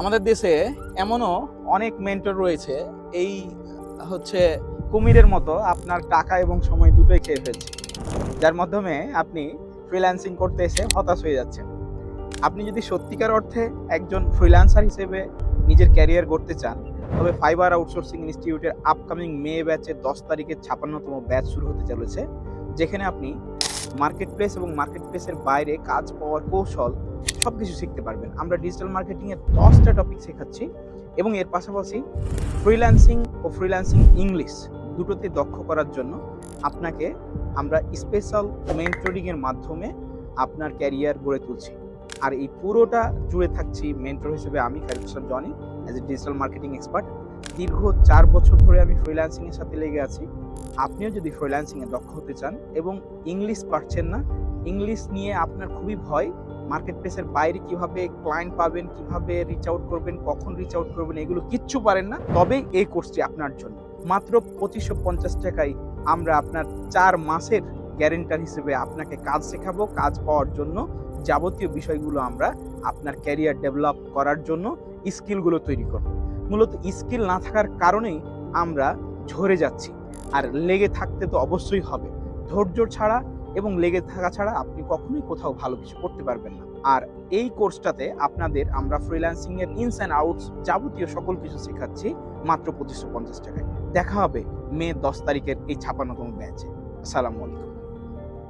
আমাদের দেশে এমনও অনেক মেন্টর রয়েছে। এই হচ্ছে কুমিরের মতো আপনার টাকা এবং সময় দুটোই খেয়ে ফেলছে। যার মাধ্যমে আপনি ফ্রিল্যান্সিং করতে এসে হতাশ হয়ে যাচ্ছেন। আপনি যদি সত্যিকার অর্থে একজন ফ্রিল্যান্সার হিসেবে নিজের ক্যারিয়ার গড়তে চান, তবে ফাইবার আউটসোর্সিং ইনস্টিটিউটের আপকামিং মে ব্যাচের দশ তারিখে ছাপান্নতম ব্যাচ শুরু হতে চলেছে, যেখানে আপনি মার্কেট প্লেস এবং মার্কেট প্লেসের বাইরে কাজ পাওয়ার কৌশল সব কিছু শিখতে পারবেন। আমরা ডিজিটাল মার্কেটিংয়ের দশটা টপিক শেখাচ্ছি এবং এর পাশাপাশি ফ্রিল্যান্সিং ও ফ্রিল্যান্সিং ইংলিশ দুটোতে দক্ষ করার জন্য আপনাকে আমরা স্পেশাল মেন্টরিং এর মাধ্যমে আপনার ক্যারিয়ার গড়ে তুলছি। আর এই পুরোটা জুড়ে থাকছি মেন্টর হিসেবে আমি Khalid Jony. As a digital marketing expert দীর্ঘ চার বছর ধরে আমি ফ্রিল্যান্সিং এর সাথে লেগে আছি। আপনিও যদি ফ্রিল্যান্সিংয়ে দক্ষ হতে চান এবং ইংলিশ পারছেন না ইংলিশ নিয়ে আপনার খুবই ভয় মার্কেট প্লেসের বাইরে কীভাবে ক্লায়েন্ট পাবেন, কীভাবে রিচ আউট করবেন, কখন রিচ আউট করবেন, এগুলো কিচ্ছু পারেন না। তবেই এই কোর্সটি আপনার জন্য। মাত্র পঁচিশশো পঞ্চাশ টাকায় আমরা আপনার চার মাসের গ্যারেন্টার হিসেবে আপনাকে কাজ শেখাবো, কাজ পাওয়ার জন্য। যাবতীয় বিষয়গুলো আমরা আপনার ক্যারিয়ার ডেভেলপ করার জন্য স্কিলগুলো তৈরি করব। মূলত স্কিল না থাকার কারণেই আমরা ঝরে যাচ্ছি। আর লেগে থাকতে তো অবশ্যই হবে। ধৈর্য ছাড়া এবং লেগে থাকা ছাড়া আপনি কখনোই কোথাও ভালো কিছু করতে পারবেন না। আর এই কোর্সটাতে আপনাদের আমরা ফ্রিল্যান্সিং এর ইনস অ্যান্ড আউটস যাবতীয় সকল কিছু শেখাচ্ছি মাত্র পঁচিশশো পঞ্চাশ টাকায়। দেখা হবে মে দশ তারিখের এই ছাপান্নতম ব্যাচে আসসালামু আলাইকুম।